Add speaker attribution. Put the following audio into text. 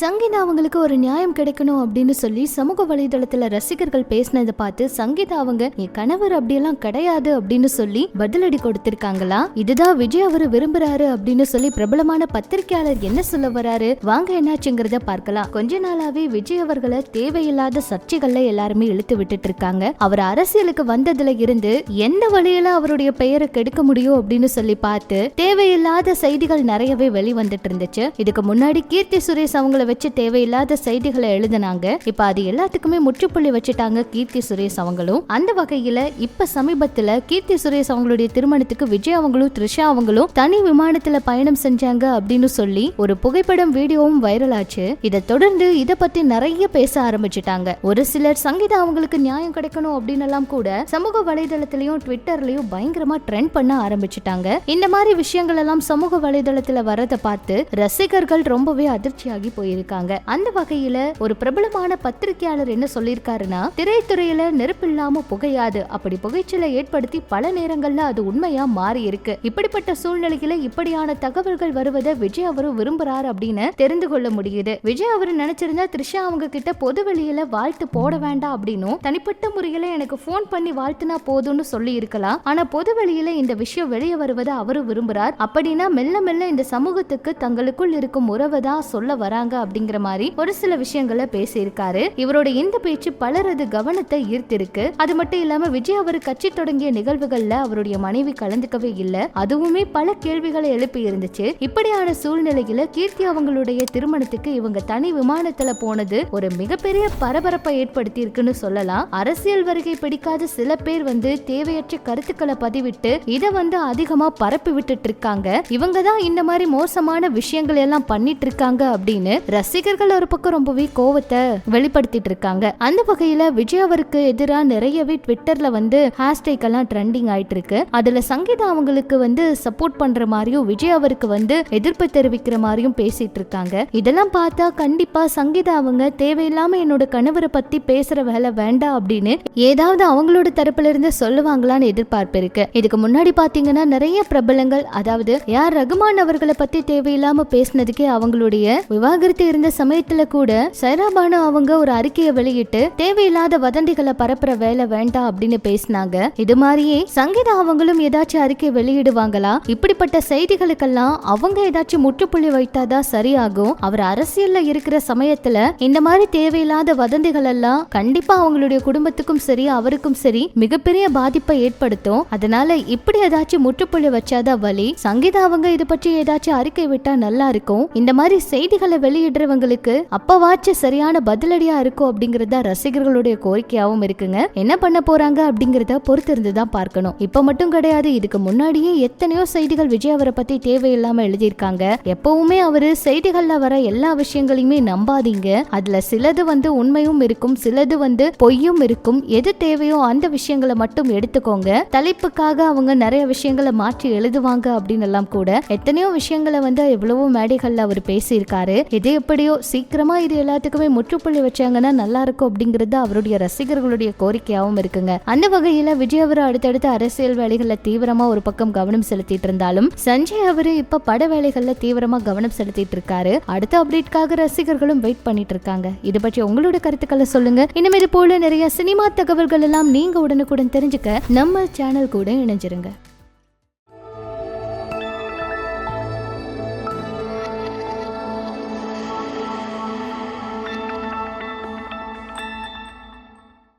Speaker 1: சங்கீதா அவங்களுக்கு ஒரு நியாயம் கிடைக்கணும் அப்படின்னு சொல்லி சமூக வலைதளத்துல ரசிகர்கள் பேசினதை பார்த்து சங்கீதா அவங்க என் கணவர் அப்படியெல்லாம் கிடையாது அப்படின்னு சொல்லி பதிலடி கொடுத்திருக்காங்களா? இதுதான் விஜய் அவர் விரும்புறாரு அப்படின்னு சொல்லி பிரபலமான பத்திரிகையாளர் என்ன சொல்ல வராரு? வாங்க என்னாச்சுங்கிறத பார்க்கலாம். கொஞ்ச நாளாவே விஜய் அவர்களை தேவையில்லாத சர்ச்சைகள்ல எல்லாருமே இழுத்து விட்டுட்டு இருக்காங்க. அவர் அரசியலுக்கு வந்ததுல இருந்து எந்த வழியில அவருடைய பெயரை கெடுக்க முடியும் அப்படின்னு சொல்லி பார்த்து தேவையில்லாத செய்திகள் நிறையவே வெளிவந்துட்டு இருந்துச்சு. இதுக்கு முன்னாடி கீர்த்தி சுரேஷ் அவங்கள வச்சு தேவையில்லாத செய்திகளை எழுதினாங்க. இப்ப அது எல்லாத்துக்குமே முற்றுப்புள்ளி வச்சுட்டாங்க கீர்த்தி சுரேஷ் அவங்களும். அந்த வகையில இப்ப சமீபத்துல கீர்த்தி சுரேஷ் அவங்களுடைய திருமணத்துக்கு விஜய் அவங்களும் த்ரிஷா அவங்களும் தனி விமானத்துல பயணம் செஞ்சாங்க அப்படின்னு சொல்லி ஒரு புகைப்படம் வீடியோவும் வைரல் ஆச்சு. இதை தொடர்ந்து இதை பத்தி நிறைய பேச ஆரம்பிச்சிட்டாங்க. ஒரு சிலர் சங்கீதா அவங்களுக்கு நியாயம் கிடைக்கணும் அப்படின்னு எல்லாம் கூட சமூக வலைதளத்திலயும் ட்விட்டர்லயும் பயங்கரமா ட்ரெண்ட் பண்ண ஆரம்பிச்சிட்டாங்க. இந்த மாதிரி விஷயங்கள் எல்லாம் சமூக வலைதளத்துல வரதை பார்த்து ரசிகர்கள் ரொம்பவே அதிர்ச்சியாகி போயிருக்காங்க. அந்த வகையில ஒரு பிரபலமான பத்திரிகையாளர் என்ன சொல்லியிருக்காருன்னா திரைத்துறையில நெருப்பு இல்லாம புகையாது. அப்படி புகைச்சலை ஏற்படுத்தி பல நேரங்கள்ல அது உண்மையா மாறி இருக்கு இப்படிப்பட்ட சூழ்நிலையில இப்படியான தகவல்கள் வருவதை விஜய் அவரும் விரும்புறாரு அப்படின்னு தெரிந்து கொள்ள முடியுது. விஜய் அவர் நினைச்சிருந்தா த்ரிஷா அவங்க கிட்ட பொது வெளியில வாழ்த்து போட வேண்டாம் அப்படின்னும் தனிப்பட்ட முறையில எனக்கு ஃபோன் பண்ணி வாழ்த்துனா போதும்னு சொல்லி இருக்கலாம் ஆனா பொது வெளியில இந்த விஷயம் வெளியே வருவதை அவரும் விரும்புறார். அப்படின்னா மெல்ல மெல்ல இந்த சமூகத்துக்கு தங்களுக்குள் இருக்கும் உறவை தான் சொல்ல வராங்க. அப்படிங்கிற மாதிரி ஒரு சில விஷயங்களை பேசியிருக்காரு. இவரோட இந்த பேச்சு பலரது கவனத்தை ஈர்த்திருக்கு. அது மட்டும் இல்லாம விஜய் அவர் கட்சி தொடங்கிய நிகழ்வுகள்ல அவருடைய மனைவி கலந்துக்கவே இல்ல. அதுவுமே பல கேள்விகளை எழுப்பி இருந்துச்சு. இப்படியான சூழ்நிலையில கீர்த்தி அவங்களுடைய திருமணத்துக்கு இவங்க தனி விமானத்துல போனது ஒரு மிகப்பெரிய பரபரப்பை ஏற்படுத்தி இருக்குன்னு சொல்லலாம். அரசியல் வருகை பிடிக்காத சில பேர் வந்து தேவையற்ற கருத்துக்களை பதிவிட்டு இதை வந்து அதிகமா பரப்பி விட்டுட்டு இருக்காங்க. இவங்க தான் இந்த மாதிரி மோசமான விஷயங்கள் எல்லாம் பண்ணிட்டு இருக்காங்க அப்படின்னு ரசிகர்கள் ஒரு பக்கம் ரொம்பவே கோவத்தை வெளிப்படுத்திட்டு இருக்காங்க. அந்த வகையில விஜய் அவருக்கு எதிராக நிறையவே ட்விட்டர்ல வந்து ஹேஷ்டேக் எல்லாம் ட்ரெண்டிங் ஆயிட்டு இருக்கு. அதுல சங்கீதா அவங்களுக்கு வந்து சப்போர்ட் பண்ற மாதிரியும் விஜய் அவருக்கு வந்து எதிர்ப்பு தெரிவிக்கிற மாதிரியும் பேசிட்டு இருக்காங்க. இதெல்லாம் பார்த்தா கண்டிப்பா சங்கீதா அவங்க தேவையில்லாம என்னோட கணவரை பத்தி பேசுற வேலை வேண்டாம் அப்படின்னு ஏதாவது அவங்களோட தரப்புல இருந்து சொல்லுவாங்களான்னு எதிர்பார்ப்பு இருக்கு. இதுக்கு முன்னாடி பாத்தீங்கன்னா நிறைய பிரபலங்கள் அதாவது யார் ரகுமான் அவர்களை பத்தி தேவையில்லாம பேசினதுக்கே அவங்களுடைய விவாகரத்து இருந்த சமயத்துல கூட சைராபானு அவங்க ஒரு அறிக்கையை வெளியிட்டு தேவையில்லாத வதந்திகளை பரப்புற வேலை வேண்டாம் அப்படின்னு பேசினாங்க. இது மாதிரியே சங்கீதா அவங்களும் ஏதாச்சும் அறிக்கை வெளியிடுவாங்களா? இப்படிப்பட்ட செய்திகளுக்கெல்லாம் அவங்க ஏதாச்சும் முற்றுப்புள்ளி வைத்தாதான் சரியாகும். அவர் அரசியல்ல இருக்கிற சமயத்துல இந்த மாதிரி தேவையில்லாத வதந்திகள் எல்லாம் கண்டிப்பா அவங்களுடைய குடும்பத்துக்கும் சரி அவருக்கும் சரி மிகப்பெரிய பாதிப்பை ஏற்படுத்தும். அதனால இப்படி ஏதாச்சும் முற்றுப்புள்ளி வச்சாதான் வழி சங்கீதா அவங்க இது பற்றி ஏதாச்சும் அறிக்கை விட்டா நல்லா இருக்கும். இந்த மாதிரி செய்திகளை வெளியிடுறவங்களுக்கு அப்பவாச்சு சரியான பதிலடியா இருக்கும் அப்படிங்கறத ரசிகர்களுடைய கோரிக்கையாவும் இருக்குங்க. என்ன பண்ண போறாங்க அப்படிங்கறத பொறுத்து தான் பார்க்கணும். இப்ப மட்டும் கிடையாது இதுக்கு முன்னாடியே எத்தனையோ செய்திகள் விஜய் அவரை பத்தி தேவையில்லாம எழுதியிருக்காங்க. எப்பவுமே அவரு செய்திகள்ல வர எல்லா விஷயங்களையுமே நம்பாதீங்க. அதுல சிலது வந்து உண்மையும் இருக்கும் சிலது வந்து பொய்யும் இருக்கும். எது தேவையோ அந்த விஷயங்களை மட்டும் எடுத்துக்கோங்க. தலைப்புக்காக அவங்க நிறைய விஷயங்களை மாற்றி எழுதுவாங்க அப்படின்னு எல்லாம் கூட. எத்தனையோ விஷயங்களை வந்து எவ்வளவோ மேடைகள்ல அவர் பேசியிருக்காரு. எது எப்படியோ சீக்கிரமா இது எல்லாத்துக்குமே முற்றுப்புள்ளி வச்சாங்கன்னா நல்லா இருக்கும் அப்படிங்கிறது அவருடைய ரசிகர்களுடைய கோரிக்கையாகவும் இருக்குங்க. அந்த வகையில விஜய் அவர் அடுத்தடுத்த அரசியல் வேலைகள்ல தீவிரமா ஒரு பக்கம் கவனம் செலுத்திட்டு இருந்தாலும் சஞ்சய் அவரு இப்ப பட வேலைகள்ல தீவிரமா கவனம் செலுத்திட்டு இருக்காரு. அடுத்த அப்டேட்காக ரசிகர்களும் வெயிட் பண்ணிட்டு இருக்காங்க. இது பற்றி உங்களோட கருத்துக்களை சொல்லுங்க. இனிமே இது போல நிறைய சினிமா தகவல்கள் எல்லாம் நீங்க உடனுக்குடன் தெரிஞ்சுக்க நம்ம சேனல் கூட இணைஞ்சிருங்க.